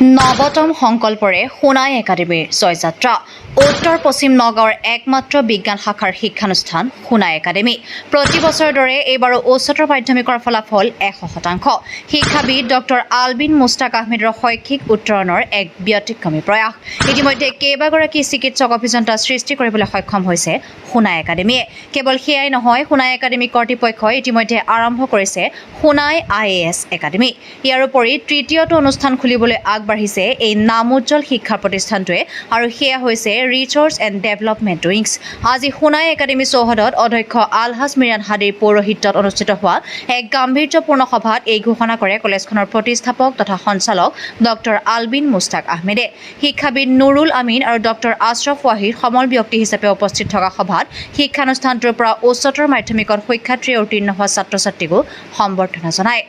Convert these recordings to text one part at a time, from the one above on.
নৱতম সংকল্পৰে সোণাই একাডেমীৰ জয়যাত্ৰা। উত্তৰ পশ্চিম নগাঁৱৰ একমাত্ৰ বিজ্ঞান শাখাৰ শিক্ষানুষ্ঠান সোণাই একাডেমী। প্ৰতি বছৰৰ দৰে এইবাৰো উচ্চতৰ মাধ্যমিকৰ ফলাফল এশ শতাংশ। শিক্ষাবিদ ডক্টৰ আলবিন মুস্তাক আহমেদৰ শৈক্ষিক উত্তৰণৰ এক ব্যতিক্ৰমী প্ৰয়াস। ইতিমধ্যে কেইবাগৰাকী চিকিৎসক অভিযন্তা সৃষ্টি কৰিবলৈ সক্ষম হৈছে সোণাই একাডেমীয়ে। কেৱল সেয়াই নহয়, সোণাই একাডেমী কৰ্তৃপক্ষই ইতিমধ্যে আৰম্ভ কৰিছে Sonai I A S academy. ইয়াৰ উপৰি তৃতীয়টো অনুষ্ঠান খুলিবলৈ আগবাঢ়িছে এই নামোজ্জ্বল শিক্ষা প্ৰতিষ্ঠানটোৱে। আৰু সেয়া হৈছে ৰিচাৰ্চ এণ্ড ডেভেলপমেণ্ট উইংছ আজি সোণাই একাডেমী চৌহদত অধ্যক্ষ আলহাজ মিৰাণ হাদিৰ পৌৰোহিত্যত অনুষ্ঠিত হোৱা এক গাম্ভীৰ্যপূৰ্ণ সভাত এই ঘোষণা কৰে কলেজখনৰ প্ৰতিষ্ঠাপক তথা সঞ্চালক ডক্টৰ আলবিন মুস্তাক আহমেদে। শিক্ষাবিদ নুৰুল আমিন আৰু ডক্টৰ আশ্ৰফ ৱাহিদ সমল ব্যক্তি হিচাপে উপস্থিত থকা সভাত শিক্ষানুষ্ঠানটোৰ পৰা উচ্চতৰ মাধ্যমিকত সুখ্যাতিৰে উত্তীৰ্ণ হোৱা ছাত্ৰ ছাত্ৰীকো সম্বৰ্ধনা জনায়।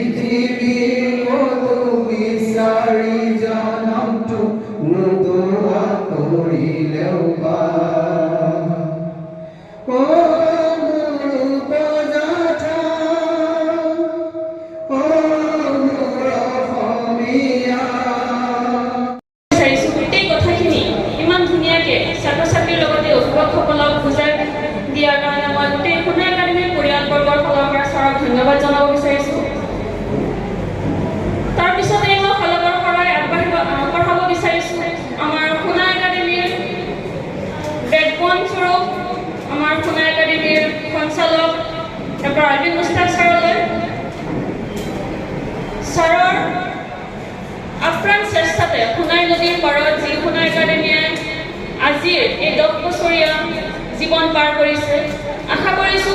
পৃথিবীর মধু বিচারি জনমটু নুদুয়া করিলেও বা। ও মুরুপজাঠা ও মুরফমিয়া বিচাৰিছো গোটেই কথাখিনি ইমান ধুনীয়াকৈ ছাত্ৰ ছাত্ৰীৰ লগতে অভিভাৱকসকলক বুজাই দিয়াৰ কাৰণে মই গোটেই সোণা একাডেমীৰ পৰিয়ালবৰ্গৰ ফালৰ পৰা ছাৰক ধন্যবাদ জনাব বিচাৰিছোঁ তাৰপিছতে মই শলাগৰ শৰাই আগবাঢ়িব আগবঢ়াব বিচাৰিছোঁ আমাৰ সোণা একাডেমীৰ বেকবন স্বৰূপ আমাৰ সোণা একাডেমীৰ সঞ্চালক ডক্টৰ আৰবিন্দ মুস্তাক ছাৰলৈ ছাৰৰ আপ্ৰাণ চেষ্টাতে সোণাই নদীৰ পাৰত যি সোণাই একাডেমীয়ে আজিৰ এই দহ বছৰীয়া জীৱন পাৰ কৰিছে। আশা কৰিছোঁ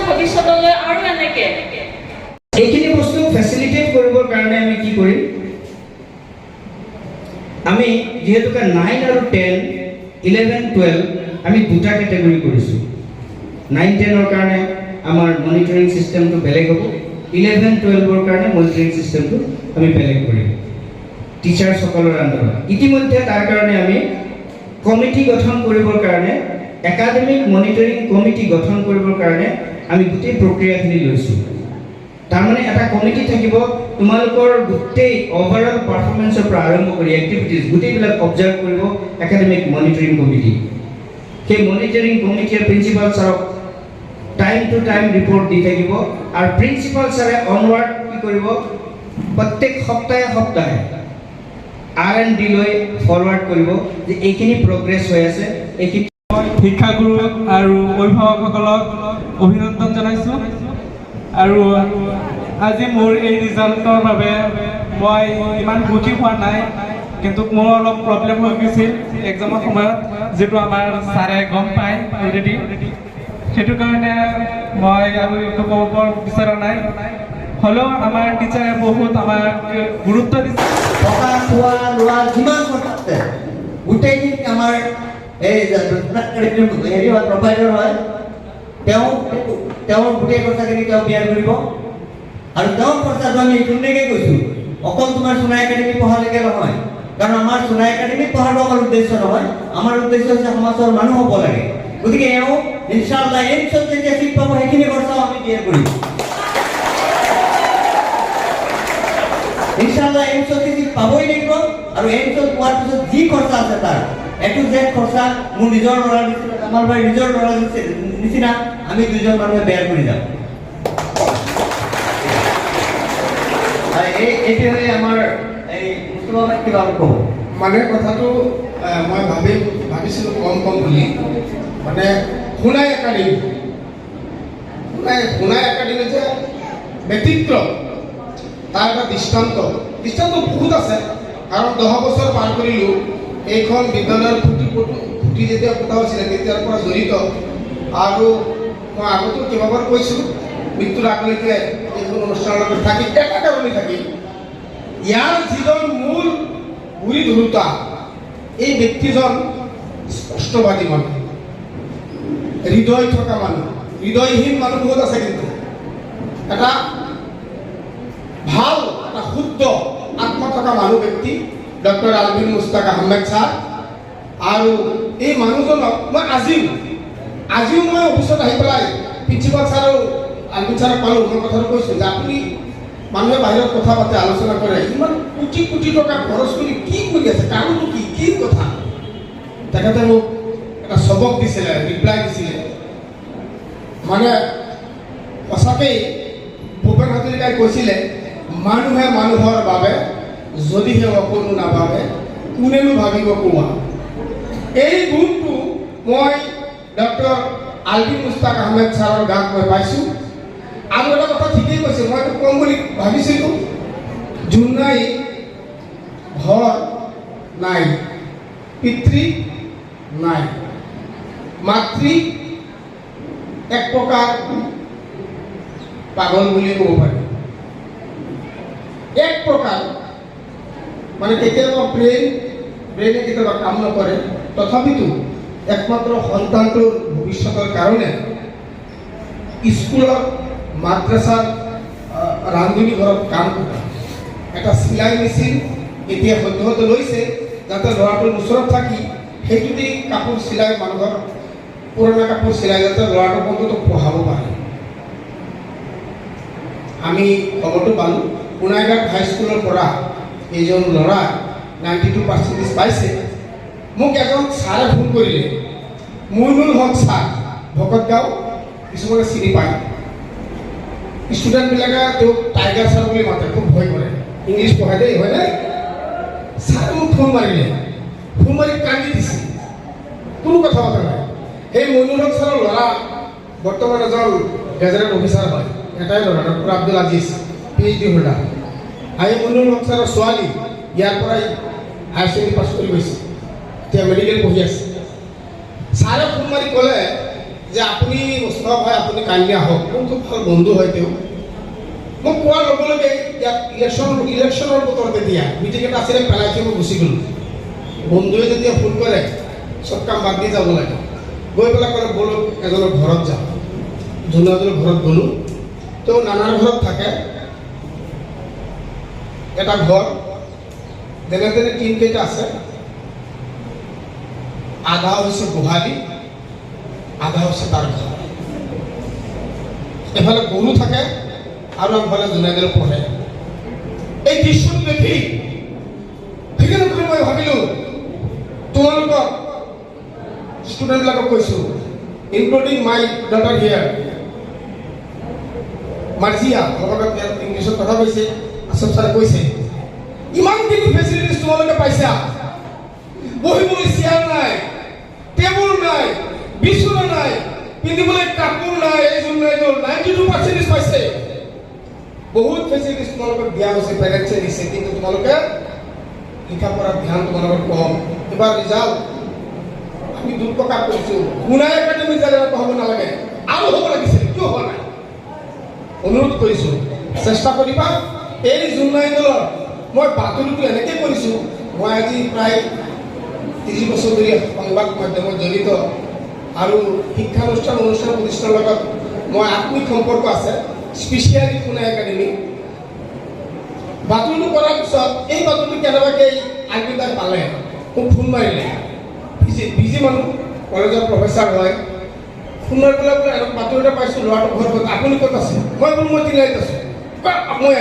এইখিনি বস্তু ফেচিলিটেট কৰিবৰ কাৰণে আমি কি কৰিম? আমি যিহেতুকে নাইন আৰু টেন ইলেভেন টুৱেলভ আমি দুটা কেটেগৰী কৰিছোঁ। নাইন টেনৰ কাৰণে আমাৰ মনিটৰিং ছিষ্টেমটো বেলেগ হ'ব। ইলেভেন টুৱেলভৰ কাৰণে মনিটৰিং ছিষ্টেমটো আমি বেলেগ কৰিম। টিচাৰ্ছসকলৰ আণ্ডাৰত ইতিমধ্যে তাৰ কাৰণে আমি কমিটি গঠন কৰিবৰ কাৰণে একাডেমিক মনিটৰিং কমিটি গঠন কৰিবৰ কাৰণে আমি গোটেই প্ৰক্ৰিয়াখিনি লৈছোঁ। তাৰমানে এটা কমিটি থাকিব, তোমালোকৰ গোটেই অভাৰঅল পাৰফৰ্মেঞ্চৰ পৰা আৰম্ভ কৰি এক্টিভিটিজ গোটেইবিলাক অবজাৰ্ভ কৰিব একাডেমিক মনিটৰিং কমিটি সেই মনিটৰিং কমিটিয়ে প্ৰিন্সিপাল ছাৰক টাইম টু টাইম ৰিপৰ্ট দি থাকিব। আৰু প্ৰিন্সিপাল ছাৰে অনৱাৰ্ড কি কৰিব? প্ৰত্যেক সপ্তাহে সপ্তাহে আৰ এন ডি লৈ ফৰৱাৰ্ড কৰিব, যে এইখিনি প্ৰগ্ৰেছ হৈ আছে। এইখিনি শিক্ষাগুৰু আৰু অভিভাৱকসকলক অভিনন্দন জনাইছোঁ। আৰু আজি মোৰ এই ৰিজাল্টৰ বাবে মই ইমান সুখী হোৱা নাই, কিন্তু মোৰ অলপ প্ৰব্লেম হৈ গৈছিল এক্সামৰ সময়ত, যিটো আমাৰ ছাৰে গম পায় অলৰেডি সেইটো কাৰণে মই আৰু বিচৰা নাই। হ'লেও আমাৰ টিচাৰে বহুত আমাক গুৰুত্ব দিছে। থকা খোৱা, লোৱা, যিমান কথা গোটেইখিনি আমাৰ এই হেৰি হয় প্ৰভাইডাৰ হয়। তেওঁ, তেওঁৰ গোটেই খৰচাখিনি তেওঁ বিয়াৰ কৰিব। আৰু তেওঁৰ খৰচাটো আমি ধুনীয়াকৈ কৈছোঁ, অকল তোমাৰ সোণা একাডেমি পঢ়ালৈকে নহয়। কাৰণ আমাৰ সোণা একাডেমি পঢ়াটো আমাৰ উদ্দেশ্য নহয়, আমাৰ উদ্দেশ্য হৈছে সমাজৰ মানুহ হ'ব লাগে। গতিকে এওঁ ইনশাল্লাহ এই পিছত যেতিয়া চিট পাব সেইখিনি খৰচাও আমি বিয়াৰ কৰিম ইনশাআল্লাহ এই পিছত সি পাবই লাগিব আৰু এই পিছত পোৱাৰ পিছত যি খৰচা আছে তাৰ এটো জেড খৰচা মোৰ নিজৰ ল'ৰাৰ নিচিনা কামাল ভাই নিজৰ নিচি- নিচিনা, আমি দুজন মানুহে বেয়াৰ কৰি এই, এইটোৱে আমাৰ এই মুস্তফা ভাই ক'ব মানে কথাটো মই ভাবি, ভাবিছিলোঁ কম কম বুলি। মানে সোণাই একাডেমি। সোণাই সোণাই একাডেমি যে ব্যতিক্ৰম তাৰ এটা দৃষ্টান্ত। দৃষ্টান্ত বহুত আছে, কাৰণ দহ বছৰ পাৰ কৰিলোঁ, এইখন বিদ্যালয়ৰ ফুটি ফুটি যেতিয়া ফুটা হৈছিলে, তেতিয়াৰ পৰা জড়িত। আৰু মই আগতো কেইবাবাৰ কৈছোঁ, মৃত্যুৰ আগলৈকে এইখন অনুষ্ঠানৰ লগত থাকি, এটা কাৰণেই থাকি, ইয়াৰ যিজন মূল গুৰি ধৰোতা, এই ব্যক্তিজন স্পষ্টবাদী মানুহ। হৃদয় থকা মানুহ, হৃদয়হীন মানুহ আছে কিন্তু। এটা ভালো শুদ্ধ আত্মা থকা মানুহ ব্যক্তি, ডক্টৰ আলবিন মুস্তাক আহমেদ ছাৰ। আৰু এই মানুহজনক মই আজিও আজিও মই অফিচত আহি পেলাই প্ৰিন্সিপাল ছাৰ আৰু আলবিন ছাৰক পালোঁ, মই কথাটো কৈছোঁ যে আপুনি মানুহে বাহিৰত কথা পাতে, আলোচনা কৰে, ইমান কোটি কোটি টকা খৰচ কৰি কি কৰি আছে কাৰণটো কি কি কথা? তেখেতে মোক এটা চবক দিছিলে ৰিপ্লাই দিছিলে। মানে সঁচাকেই ভূপেন হাজৰিকাই কৈছিলে, মানুহে মানুহৰ বাবে, যদিহে অকণো নাভাবে, কোনেনো ভাবিব কোৱা? এই গুণটো মই ডক্টৰ আলবিন মুস্তাক আহমেদ ছাৰৰ গাত মই পাইছোঁ। আৰু এটা কথা ঠিকেই কৈছে, মই এইটো ক'ম বুলি ভাবিছিলোঁ। জোনাই ঘৰ নাই, পিতৃ নাই, মাতৃ এক প্ৰকাৰ পাগল বুলি ক'ব পাৰি। এক প্ৰকাৰ মানে কেতিয়াবা ব্ৰেইন ব্ৰেইনে কেতিয়াবা কাম নকৰে, তথাপিতো একমাত্ৰ সন্তানটোৰ ভৱিষ্যতৰ কাৰণে স্কুলৰ মাদ্ৰাছাৰ ৰান্ধনী ঘৰত কাম কৰা। এটা চিলাই মেচিন এতিয়া সদ্যহতে লৈছে, যাতে ল'ৰাটোৰ ওচৰত থাকি সেইটো দি কাপোৰ চিলাই মানুহৰ পুৰণা কাপোৰ চিলাই যাতে ল'ৰাটোক অন্তত পঢ়াব পাৰে আমি খবৰটো পালোঁ সোণাইঘাট হাইস্কুলৰ পৰা এইজন ল'ৰা নাইণ্টি টু পাৰ্চেণ্টেজ পাইছে মোক এজন ছাৰে ফোন কৰিলে মইনুল হক ছাৰ ভকতগাঁও কিছুমানে চিনি পায় ষ্টুডেণ্টবিলাকে তেওঁক টাইগাৰ ছাৰ বুলি মাতে, খুব ভয় কৰে। ইংলিছ পঢ়াই দেই, হয়নে? ছাৰে মোক ফোন মাৰিলে। ফোন মাৰি কান্দি দিছে। কোনো কথা পতা নাই। সেই মইনুল হক ছাৰৰ ল'ৰা, বৰ্তমান এজন গেজেটেড অফিচাৰ হয়। এটাই ল'ৰা, doctor Abdul Aziz P H D holder I Moinul Haque ছাৰৰ ছোৱালী, ইয়াৰ পৰাই হায়াৰ ছেকেণ্ডেৰী পাছ কৰি গৈছে। এতিয়া মেডিকেল পঢ়ি আছে। ছাৰে ফোন মাৰি ক'লে যে আপুনি ওচৰ হয় আপুনি কাইলৈ আহক। মোৰ খুব ভালো বন্ধু হয় তেওঁ। মোক কোৱাৰ লগে লগে ইয়াত ইলেকশ্যন ইলেকশ্যনৰ বতৰ তেতিয়া মিটিং এটা আছিলে, পেলাই থৈ মই গুচি গ'লোঁ। বন্ধুৱে যেতিয়া ফোন কৰে, চব কাম বাদ দি যাব লাগে। গৈ পেলাই ক'লে ব'লক এজনৰ ঘৰত যাওঁ ধুনু এজনৰ ঘৰত গ'লোঁ। তেওঁ নানাৰ ঘৰত থাকে। এটা ঘৰ। যেনে তেনে কেইটা আছে। আধা হৈছে গোহালি, আধা হৈছে তাৰ ঘৰ। এফালে গৰু থাকে আৰু আনফালে জোনাইদেউ পঢ়ে। এই দৃশ্যটো দেখি সেইকাৰণে কৰি মই ভাবিলোঁ, তোমালোকক ষ্টুডেণ্টবিলাকক কৈছোঁ including my daughter here Marzia লগত ইংলিছত কথা কৈছে আচম ছাৰে কৈছে ইমানখিনি ফেচিলিটিছ তোমালোকে পাইছা? বহিবলৈ চেয়াৰ নাই টেবুল নাই, বিচনা নাই, পিন্ধিবলৈ কাপোৰ নাই এইযোৰ নাই এইযোৰ নাইণ্টি টু পাৰ্চেণ্টেজ পাইছে। বহুত ফেচিলিটিছ তোমালোকক দিয়া হৈছে, পেৰেণ্টছে দিছে, কিন্তু তোমালোকে লিখা পঢ়াত ধ্যান তোমালোকৰ কম। এবাৰ ৰিজাল্ট আমি দুৰ্প্ৰকাশ কৰিছোঁ সোণাই একাডেমি যেন হ'ব নালাগে। আৰু হ'ব লাগিছিল কিয় হোৱা নাই? অনুৰোধ কৰিছোঁ, চেষ্টা কৰিবা। এই জুলাই দলৰ, মই বাতৰিটো এনেকৈ কৰিছোঁ, মই আজি প্ৰায় ত্ৰিছ বছৰ ধৰি সংবাদ মাধ্যমত জড়িত আৰু শিক্ষানুষ্ঠান, অনুষ্ঠান প্ৰতিষ্ঠানৰ লগত মই আত্মিক সম্পৰ্ক আছে স্পেচিয়েলি সোণাই একাডেমি বাতৰিটো কৰাৰ পিছত, এই বাতৰিটো কেনেবাকৈ আগবিদাই পালে? মোক ফোন মাৰিলে। বিজি মানুহ, কলেজৰ প্ৰফেচাৰ হয়। মাৰি পেলাই বোলে বাতৰি এটা পাইছোঁ, ল'ৰাটো ঘৰত গ'ল। ক'ত আছে? মই বোলো, মই তিনিআলিত আছোঁ। মই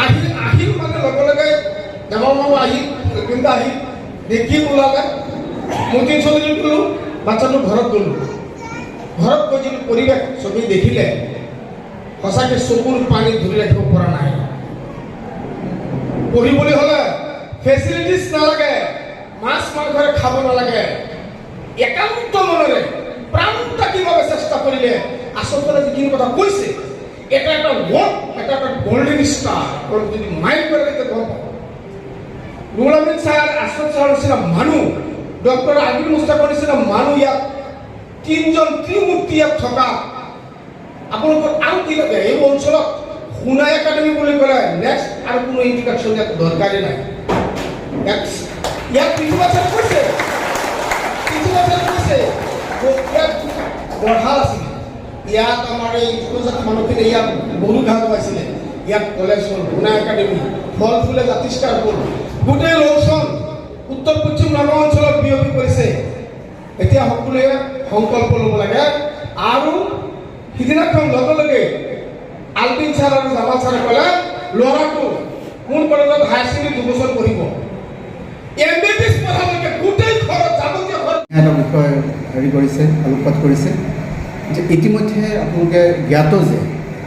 আহি আহিল মানে লগে লগে মামু আহিল কিন্তু আহিল দেখি ওলালে। মতিন চৌধুৰী গ'লোঁ বাচ্চাটো ঘৰত গ'লোঁ। ঘৰত গৈ যিটো পৰিৱেশ চবেই দেখিলে, সঁচাকৈ চকুৰ পানী ধৰি ৰাখিব পৰা নাই। পঢ়িবলৈ হ'লে ফেচিলিটিছ নালাগে। মাছ মাংসৰে খাব নালাগে একান্ত মনেৰে প্ৰাণ থাকিবলৈ চেষ্টা কৰিলে আচলতে যিখিনি কথা কৈছে এটা এটা ৱৰ্ড এটা এটা গল্ডেন ষ্টাৰ আৰু যদি তেতিয়া গম পাব ৰুল আমিন ছাৰ আশ্ৰম ছাৰৰ নিচিনা মানুহ ডক্টৰ আবিৰ মুস্তাফৰ নিচিনা মানুহ ইয়াত তিনিজন ত্ৰিমূৰ্তি ইয়াত থকা আপোনালোকৰ আৰু কি লাগে? এই অঞ্চলত সোণাই একাডেমি বুলি ক'লে নেক্সট আৰু কোনো ইণ্ট্ৰডাকশ্যন ইয়াত দৰকাৰী নাই। ইয়াত ছাৰে কৈছে প্ৰিন্সিপাল ছাৰে কৈছে ব- ইয়াত আছিলে। ইয়াত আমাৰ এই উপজাতি মানুহখিনি ইয়াত গৰু ঘাঁহ পাইছিলে। ইয়াত কলেজ হ'ল গুণা একাডেমী, ফল ফুলে জাতিষ্কাৰ হ'ল। গোটেই লৌচন উত্তৰ পশ্চিম নগাঁও অঞ্চলত বিয়পি পৰিছে। এতিয়া সকলোৱে সংকল্প ল'ব লাগে। আৰু সিদিনাখন লগে লগে আলবিন ছাৰ আৰু জামাল ছাৰে ক'লে, ল'ৰাটো, মোৰ কলেজত হায়াৰ ছেকেণ্ডেৰী দুবছৰ পঢ়িব। এটা বিষয় হেৰি কৰিছে, আলোকপাত কৰিছে। যে ইতিমধ্যে আপোনালোকে জ্ঞাত যে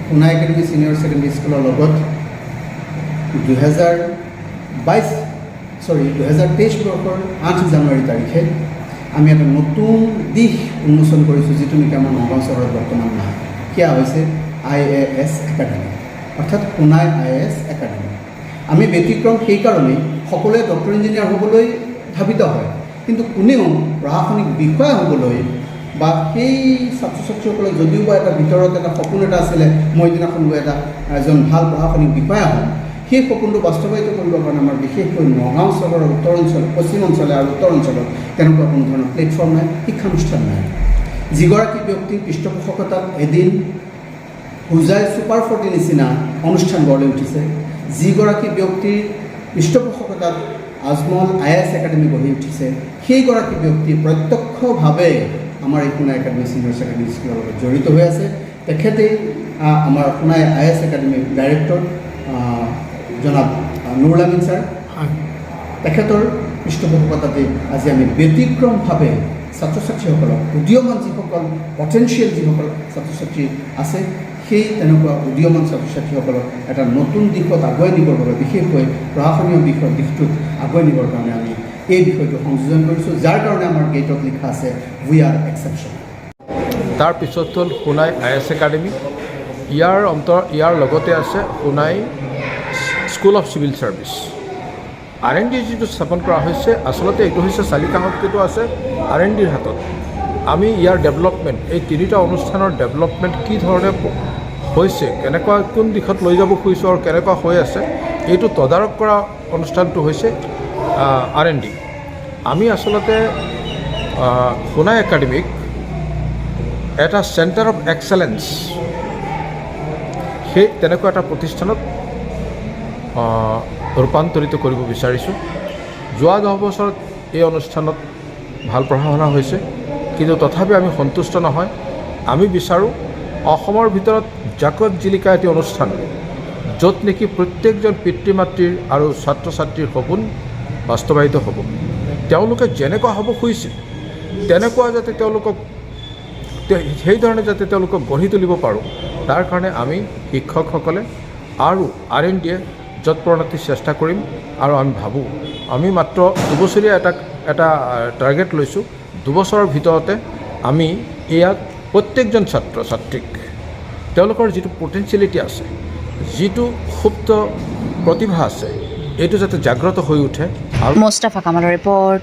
সোণা একাডেমী ছিনিয়ৰ ছেকেণ্ডেৰী স্কুলৰ লগত দুহেজাৰ বাইছ, চৰি, দুহেজাৰ তেইছ বৰ্ষৰ আঠ জানুৱাৰী তাৰিখে আমি এটা নতুন দিশ উন্মোচন কৰিছোঁ যিটো নেকি আমাৰ নগাঁও চহৰত বৰ্তমান নাই। সেয়া হৈছে আই এ এছ একাডেমি, অৰ্থাৎ Sonai I A S academy. আমি ব্যতিক্ৰম সেইকাৰণেই সকলোৱে ডক্টৰ ইঞ্জিনিয়াৰ হ'বলৈ ধাবিত হয়। কিন্তু কোনেও প্ৰশাসনিক বিষয়া হ'বলৈ বা সেই ছাত্ৰ ছাত্ৰীসকলে যদিও বা এটা ভিতৰত এটা সপোন এটা আছিলে, মই দিনাখন গৈ এটা এজন ভালো প্ৰশাসনিক বিষয়া হ'ম, সেই সপোনটো বাস্তৱায়িত কৰিবৰ কাৰণে আমাৰ বিশেষকৈ নগাঁও চহৰৰ উত্তৰ অঞ্চল, পশ্চিম অঞ্চলে আৰু উত্তৰ অঞ্চলত তেনেকুৱা কোনো ধৰণৰ প্লেটফৰ্ম নাই, শিক্ষানুষ্ঠান নাই। যিগৰাকী ব্যক্তিৰ পৃষ্ঠপোষকতাত এদিন হোজাই ছুপাৰ ফৰ্টিৰ নিচিনা অনুষ্ঠান গঢ় লৈ উঠিছে, যিগৰাকী ব্যক্তিৰ পৃষ্ঠপোষকতাত আজমল আই এছ একাডেমি গঢ়ি উঠিছে। সেইগৰাকী ব্যক্তি প্ৰত্যক্ষভাৱে আমাৰ এই সোণাই একাডেমি ছিনিয়ৰ ছেকেণ্ডেৰী স্কুলৰ লগত জড়িত হৈ আছে। তেখেতেই আমাৰ সোণাই আই এছ একাডেমিৰ ডাইৰেক্টৰ জনাব আহ, নুৰুল আমিন ছাৰ। তেখেতৰ পৃষ্ঠপোষকতাতে আজি আমি ব্যতিক্ৰমভাৱে ছাত্ৰ ছাত্ৰীসকলক উদীয়মান যিসকল পটেঞ্চিয়েল যিসকল ছাত্ৰ ছাত্ৰী আছে সেই তেনেকুৱা উদীয়মান ছাত্ৰ ছাত্ৰীসকলক এটা নতুন দিশত আগুৱাই নিবৰ বাবে, বিশেষকৈ প্ৰশাসনীয় বিষয়ৰ দিশটোত আগুৱাই নিবৰ কাৰণে আমি এই বিষয়টো সংযোজন কৰিছোঁ, যাৰ কাৰণে আমাৰ গেটত লিখা আছে উই আৰ এক্সেপশ্যন তাৰপিছত হ'ল সোণাই আই এছ একাডেমি। ইয়াৰ অন্তৰ, ইয়াৰ লগতে আছে Sonai school of civil service. R N D যিটো স্থাপন কৰা হৈছে, আচলতে এইটো হৈছে চালিকা শক্তিটো আছে আৰ এন ডিৰ হাতত। আমি ইয়াৰ ডেভেলপমেণ্ট, এই তিনিটা অনুষ্ঠানৰ ডেভেলপমেণ্ট কি ধৰণে হৈছে, কেনেকুৱা কোন দিশত লৈ যাব খুজিছোঁ আৰু কেনেকুৱা হৈ আছে, এইটো তদাৰক কৰা অনুষ্ঠানটো হৈছে আৰ এন ডি। আমি আচলতে সোণাই একাডেমিক এটা চেণ্টাৰ অফ এক্সেলেঞ্চ সেই তেনেকুৱা এটা প্ৰতিষ্ঠানত ৰূপান্তৰিত কৰিব বিচাৰিছোঁ। যোৱা দহ বছৰত এই অনুষ্ঠানত ভালো পঢ়া শুনা হৈছে। কিন্তু তথাপি আমি সন্তুষ্ট নহয়। আমি বিচাৰোঁ, অসমৰ ভিতৰত জাকত জিলিকা এটি অনুষ্ঠান, য'ত নেকি প্ৰত্যেকজন পিতৃ মাতৃৰ আৰু ছাত্ৰ ছাত্ৰীৰ সপোন বাস্তৱায়িত হ'ব। তেওঁলোকে যেনেকুৱা হ'ব খুজিছিল, তেনেকুৱা যাতে তেওঁলোকক সেইধৰণে যাতে তেওঁলোকক গঢ়ি তুলিব পাৰোঁ। তাৰ কাৰণে আমি শিক্ষকসকলে আৰু আৰ এন ডিয়ে যৎপৰণাতি চেষ্টা কৰিম আৰু আমি ভাবোঁ, আমি মাত্ৰ দুবছৰীয়া এটা এটা টাৰ্গেট লৈছোঁ। দুবছৰৰ ভিতৰতে আমি ইয়াক প্ৰত্যেকজন ছাত্ৰ ছাত্ৰীক তেওঁলোকৰ যিটো পটেঞ্চিয়েলিটি আছে, যিটো সুপ্ত প্ৰতিভা আছে, এইটো যাতে জাগ্ৰত হৈ উঠে আৰু মোস্তাফা কামালৰ ৰিপৰ্ট